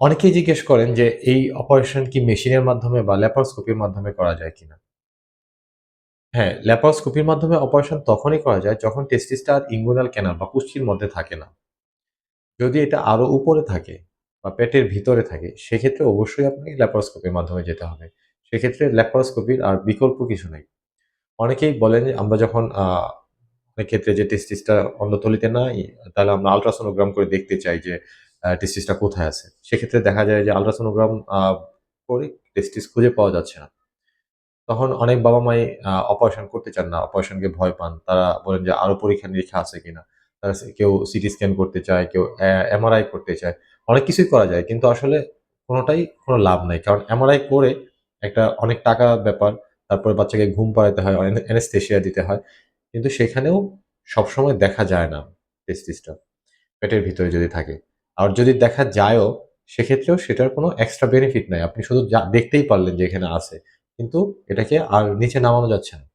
অনেকেই জিজ্ঞেস করেন যে এই অপারেশন কি মেশিনের মাধ্যমে বা ল্যাপারোস্কোপির মাধ্যমে করা যায় কিনা? হ্যাঁ ল্যাপারোস্কোপির মাধ্যমে অপারেশন তখনই করা যায় যখন টেস্টিসটা আর ইঙ্গুনাল ক্যানাল বা কুষ্ঠির মধ্যে থাকে না। যদি এটা আরও উপরে থাকে বা পেটের ভিতরে থাকে, সেক্ষেত্রে অবশ্যই আপনাকে ল্যাপারোস্কোপির মাধ্যমে যেতে হবে। সেক্ষেত্রে ল্যাপারোস্কোপির আর বিকল্প কিছু নেই। অনেকেই বলেন যে আমরা যখন অনেক ক্ষেত্রে যে টেস্টিসটা অন্ধতলিতে নাই, তাহলে আমরা আলট্রাসোনোগ্রাম করে দেখতে চাই যে টেস্টিসটা কোথায় আছে? সেক্ষেত্রে দেখা যায় যে আলট্রাসোনোগ্রাম করে টেস্টিস খুঁজে পাওয়া যাচ্ছে না। তখন অনেক বাবা মাই অপারেশন করতে চান না অপারেশনকে ভয় পান। তারা বলেন যে আরও পরীক্ষা নিরীক্ষা আছে কিনা? তারা কেউ সিটি স্ক্যান করতে চায়, কেউ এমআরআই করতে চায়। অনেক কিছুই করা যায়, কিন্তু আসলে কোনোটাই কোনো লাভ নাই। কারণ এমআরআই করে একটা অনেক টাকা ব্যাপার, তারপরে বাচ্চাকে ঘুম পাড়াতে হয় অ্যানেস্থেশিয়া দিতে হয়। কিন্তু সেখানেও সবসময় দেখা যায় না টেস্টিসটা পেটের ভিতরে যদি থাকে। আর যদি দেখা যায়ও, সেক্ষেত্রেও সেটার কোনো এক্সট্রা বেনিফিট নাই। আপনি শুধু যা- দেখতেই পারলেন যে এখানে আছে, কিন্তু এটাকে আর নিচে নামানো যাচ্ছে না।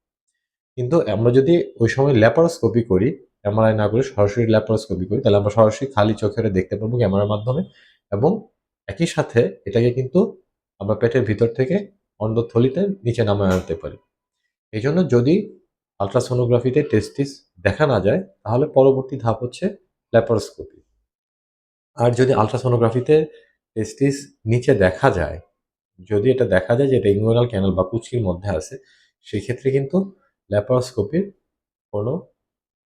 কিন্তু আমরা যদি ওই সময় ল্যাপারোস্কোপি করি এমআরআই না করে সরাসরি ল্যাপারোস্কোপি করি, তাহলে আমরা সরাসরি খালি চোখে দেখতে পারব ক্যামেরার মাধ্যমে এবং একই সাথে এটাকে কিন্তু আমরা পেটের ভিতর থেকে অন্ধথলিতে নিচে নামায় আনতে পারি। এই জন্য যদি আলট্রাসোনোগ্রাফিতে টেস্টিস দেখা না যায়, তাহলে পরবর্তী ধাপ হচ্ছে ল্যাপারোস্কোপি আর যদি আলট্রাসোনোগ্রাফিতে টেস্টিস নিচে দেখা যায়, যদি এটা দেখা যায় যে এটা ইঙ্গুইনাল ক্যানাল বা কুচির মধ্যে আছে, সেক্ষেত্রে কিন্তু ল্যাপারোস্কোপির কোনো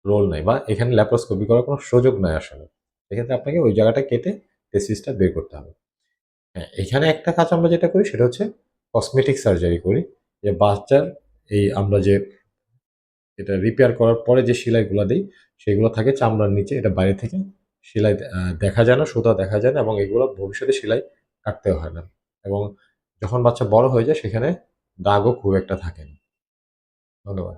রোল নাই বা এখানে ল্যাপারোস্কোপি করার কোনো সুযোগ নাই আসলে। সেক্ষেত্রে আপনাকে ওই জায়গাটা কেটে টেস্টিসটা বের করতে হবে। হ্যাঁ এখানে একটা কাজ আমরা যেটা করি সেটা হচ্ছে কসমেটিক সার্জারি করি। যে বাচ্চার এই আমরা যে এটা রিপেয়ার করার পরে যে সেলাইগুলো দিই, সেগুলো থাকে চামড়ার নিচে, এটা বাইরে থেকে সেলাই দেখা যায় না, সুতা দেখা যায় না এবং এগুলো ভবিষ্যতে সেলাই কাটতে হয় না। এবং যখন বাচ্চা বড় হয়ে যায়, সেখানে দাগও খুব একটা থাকে না। ধন্যবাদ।